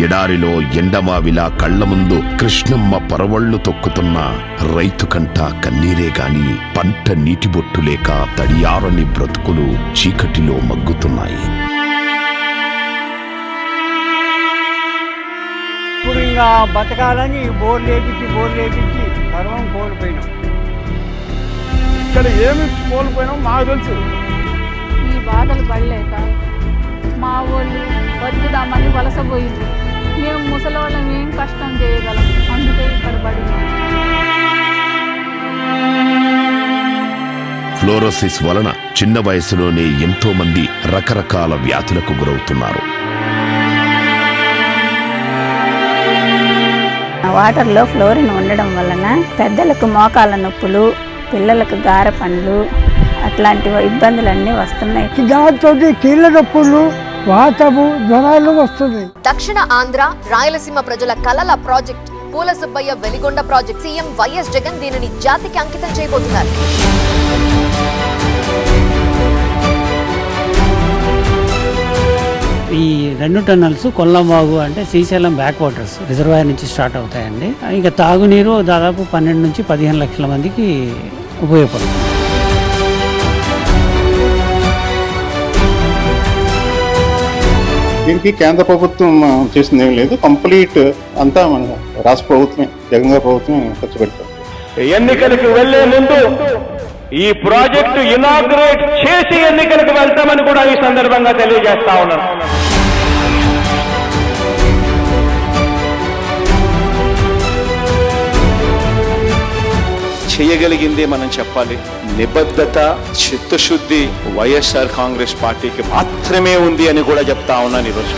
ఎడారిలో ఎండమావిలా కళ్ళ ముందు కృష్ణమ్మ పరవళ్ళు తొక్కుతున్న రైతు కంట కన్నీరే గాని పంట నీటి బొట్టు లేక తడియారని బ్రతుకులు చీకటిలో మగ్గుతున్నాయి. ఇప్పుడు ఇంకా బతకాలని బోర్లు వేపించి బోర్లు వేపించి సర్వం కోల్పోయినాం. ఇక్కడ ఏమి కోల్పోయినాం మాకు తెలుసు. ఈ బాధలు పడలేక మా వాళ్ళు బతుకుదామని వలసపోయింది మేము ముసలోళ్ళం ఏం కష్టం చేయగలం? అందుకే ఇక్కడ పడినాం. ఫ్లోరోసిస్ వలన చిన్న వయసులోనే ఎంతో మంది రకరకాల వ్యాధులకు గురవుతున్నారు. వాటర్లో ఫ్లోరిన్ ఉండడం వలన పెద్దలకు మోకాళ్ళ నొప్పులు పిల్లలకు గార పండ్లు అట్లాంటి ఇబ్బందులన్నీ వస్తున్నాయి. దాంతో కీళ్ళ నొప్పులు వాతము జ్వరాలు వస్తున్నాయి దక్షిణ ఆంధ్ర రాయలసీమ ప్రజల కలల project Poola Subbaiah Veligonda project CM YS Jagan దీనిని జాతికి అంకితం చేయబోతున్నారు. ఈ రెండు టన్నల్స్ కొల్లంబాగు అంటే శ్రీశైలం బ్యాక్ వాటర్స్ రిజర్వాయర్ నుంచి స్టార్ట్ అవుతాయండి. ఇక తాగునీరు దాదాపు పన్నెండు నుంచి పదిహేను లక్షల మందికి ఉపయోగపడుతుంది. దీనికి కేంద్ర ప్రభుత్వం చేసింది ఏం లేదు. కంప్లీట్ అంతా మన రాష్ట్ర ప్రభుత్వమే జగన్ గారి ప్రభుత్వమే ఖర్చు పెడతారు. ఎన్నికలకు వెళ్ళే ముందు ఈ ప్రాజెక్టు ఇనాగ్రేట్ చేసి ఎన్నికలకు వెళ్తామని కూడా ఈ సందర్భంగా తెలియజేస్తా ఉన్నాను. చేయగలిగిందే మనం చెప్పాలి. నిబద్ధత చిత్తశుద్ధి వైఎస్ఆర్ కాంగ్రెస్ పార్టీకి మాత్రమే ఉంది అని కూడా చెప్తా ఉన్నాను ఈరోజు.